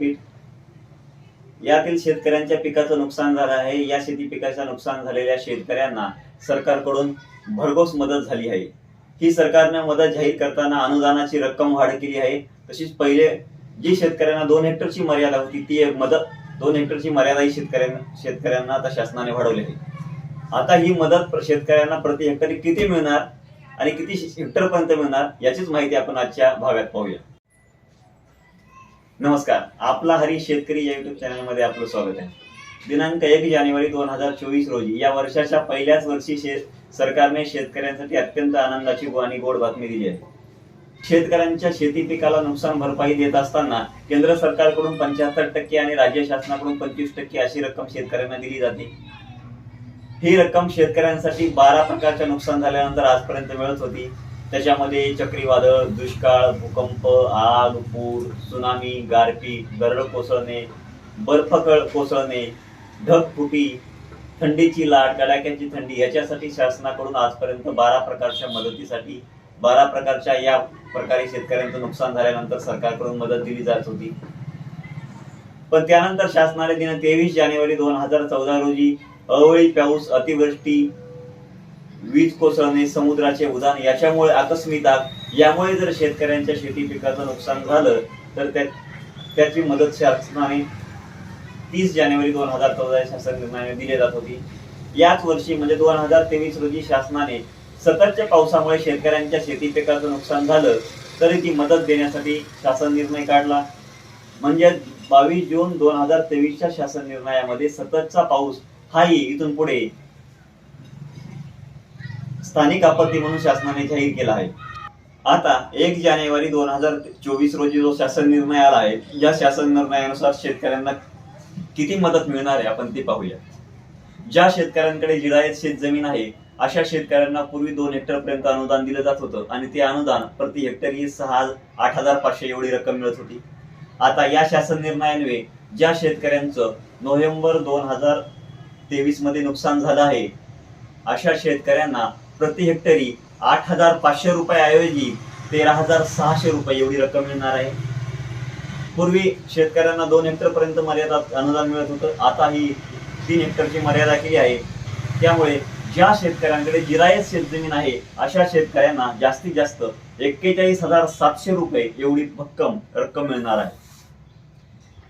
व्यासपीठ यातील शेतकऱ्यांच्या पिकाचं नुकसान झालं आहे. या शेती पिकाच्या नुकसान झालेल्या शेतकऱ्यांना सरकारकडून भरघोस मदत झाली आहे. ही सरकारने मदत जाहीर करताना अनुदानाची रक्कम वाढ केली आहे. तशीच पहिले जी शेतकऱ्यांना दोन हेक्टरची मर्यादा होती ती एक मदत दोन हेक्टरची मर्यादा ही शेतकऱ्यांना शेतकऱ्यांना आता शासनाने वाढवली आहे. आता ही मदत शेतकऱ्यांना प्रति हेक्टरी किती मिळणार आणि किती हेक्टर पर्यंत मिळणार याचीच माहिती आपण आजच्या भागात पाहूया. नमस्कार. आपला हरी शेतकरी या युट्यूब चॅनलमध्ये आपलं स्वागत आहे. दिनांक एक जानेवारी दोन हजार चोवीस रोजी या वर्षाच्या पहिल्याच वर्षी शेत सरकारने शेतकऱ्यांसाठी अत्यंत आनंदाची आणि गोड बातमी दिली आहे. शेतकऱ्यांच्या शेती पिकाला नुकसान भरपाई देत असताना केंद्र सरकारकडून पंच्याहत्तर टक्के आणि राज्य शासनाकडून पंचवीस टक्के अशी रक्कम शेतकऱ्यांना दिली जाते. ही रक्कम शेतकऱ्यांसाठी बारा प्रकारच्या नुकसान झाल्यानंतर आजपर्यंत मिळत होती. त्याच्यामध्ये चक्रीवादळ दुष्काळ भूकंप आग पूर सुनामी गारपीट दरड कोसळणे बर्फकळ कोसळणे ढगफुटी थंडीची लाट कडाक्यांची थंडी याच्यासाठी शासनाकडून आजपर्यंत बारा प्रकारच्या मदतीसाठी बारा प्रकारच्या या प्रकारे शेतकऱ्यांचं नुकसान झाल्यानंतर सरकारकडून मदत दिली जात होती. पण त्यानंतर शासनाने दिन तेवीस जानेवारी दोन हजार चौदा रोजी अवळी पाऊस अतिवृष्टी वीज कोसळणे समुद्राचे उदान याच्यामुळे आकस्मितात यामुळे जर शेतकऱ्यांच्या शेती पिकाचं नुकसान झालं तर त्या त्याची मदत शासनाने तीस जानेवारी दोन हजार चौदा शासन निर्णयाने दिली जात होती. याच वर्षी म्हणजे दोन हजार तेवीस रोजी शासनाने सततच्या पावसामुळे शेतकऱ्यांच्या शेती पिकाचं नुकसान झालं तरी ती मदत देण्यासाठी शासन निर्णय काढला. म्हणजे बावीस जून दोन हजार तेवीसच्या शासन निर्णयामध्ये सततचा पाऊस हाही इथून पुढे स्थानिक आपत्ती म्हणून शासनाने जाहीर केला आहे. आता एक जानेवारी दोन हजार चोवीस रोजी जो शासन निर्णय आला आहे या शासन निर्णयानुसार शेतकऱ्यांना किती मदत मिळणार आहे आपण ते पाहूया. ज्या शेतकऱ्यांकडे जिरायत शेत जमीन आहे अशा शेतकऱ्यांना पूर्वी दोन हेक्टर पर्यंत अनुदान दिलं जात होतं आणि ते अनुदान प्रति हेक्टर ही सहा आठ हजार पाचशे एवढी रक्कम मिळत होती. आता या शासन निर्णयान्वये ज्या शेतकऱ्यांचं नोव्हेंबर दोन हजार तेवीसमध्ये नुकसान झालं आहे अशा शेतकऱ्यांना प्रति हेक्टरी आठ हजार पाचशे रुपयाऐवजी तेरा हजार सहाशे रुपये एवढी रक्कम मिळणार आहे. पूर्वी शेतकऱ्यांना दोन हेक्टर पर्यंत मर्यादा अनुदान मिळत होतं. आता ही तीन हेक्टरची मर्यादा केली आहे. त्यामुळे ज्या शेतकऱ्यांकडे जिरायत शेतजमीन आहे अशा शेतकऱ्यांना जास्तीत जास्त एक्केचाळीस हजार सातशे रुपये एवढी भक्कम रक्कम मिळणार आहे.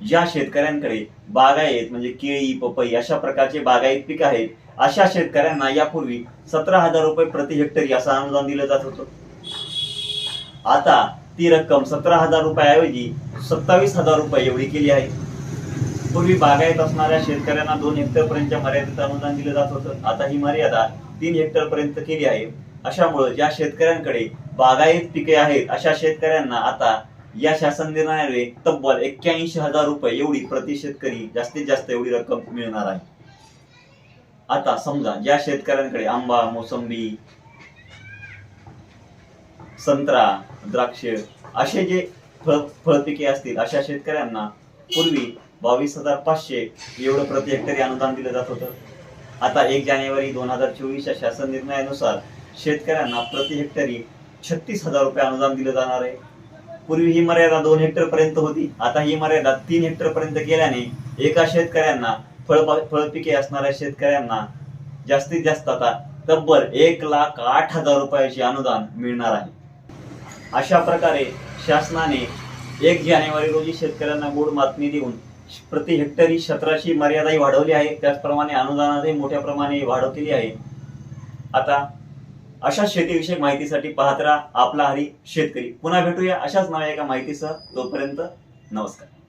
ज्या शेतकऱ्यांकडे बागायत म्हणजे केळी पपई अशा प्रकारचे बागायत पीक आहेत अशा शेतकऱ्यांना यापूर्वी सतरा हजार रुपये प्रति हेक्टरी असं अनुदान दिलं जात होतं. आता ती रक्कम सतरा हजार रुपयाऐवजी सत्तावीस हजार रुपये एवढी केली आहे. पूर्वी बागायत असणाऱ्या शेतकऱ्यांना दोन हेक्टर पर्यंतच्या मर्यादेत अनुदान दिलं जात होतं. आता ही मर्यादा तीन हेक्टर पर्यंत केली आहे. अशामुळे ज्या शेतकऱ्यांकडे बागायत पिके आहेत अशा शेतकऱ्यांना आता या शासन निर्णयाने तब्बल एक्क्याऐंशी हजार रुपये एवढी प्रति शेतकरी जास्तीत जास्त एवढी रक्कम मिळणार आहे. आता समजा ज्या शेतकऱ्यांकडे आंबा मोसंबी संत्रा द्राक्ष असे जे फळ फळपिके असतील अशा शेतकऱ्यांना पूर्वी बावीस हजार पाचशे एवढं प्रति हेक्टरी अनुदान दिलं जात होतं. आता एक जानेवारी दोन हजार चोवीसच्या शासन निर्णयानुसार शेतकऱ्यांना प्रति हेक्टरी छत्तीस हजार रुपये अनुदान दिलं जाणार आहे. पूर्वी ही मर्यादा दोन हेक्टर पर्यंत होती. आता ही मर्यादा तीन हेक्टर पर्यंत केल्याने एका शेतकऱ्यांना फळ फळपिके असणाऱ्या शेतकऱ्यांना जास्तीत जास्त आता तब्बल एक लाख आठ हजार रुपयाचे अनुदान मिळणार आहे. अशा प्रकारे शासनाने एक जानेवारी रोजी शेतकऱ्यांना गोड मातमी देऊन प्रति हेक्टरी क्षेत्राची मर्यादाही वाढवली आहे. त्याचप्रमाणे अनुदानातही मोठ्या प्रमाणे वाढ केली आहे. आता अशा शेतीविषयक माहितीसाठी पाहत राहा आपला हरी शेतकरी. पुन्हा भेटूया अशाच नव्या एका माहितीसह. तोपर्यंत नमस्कार.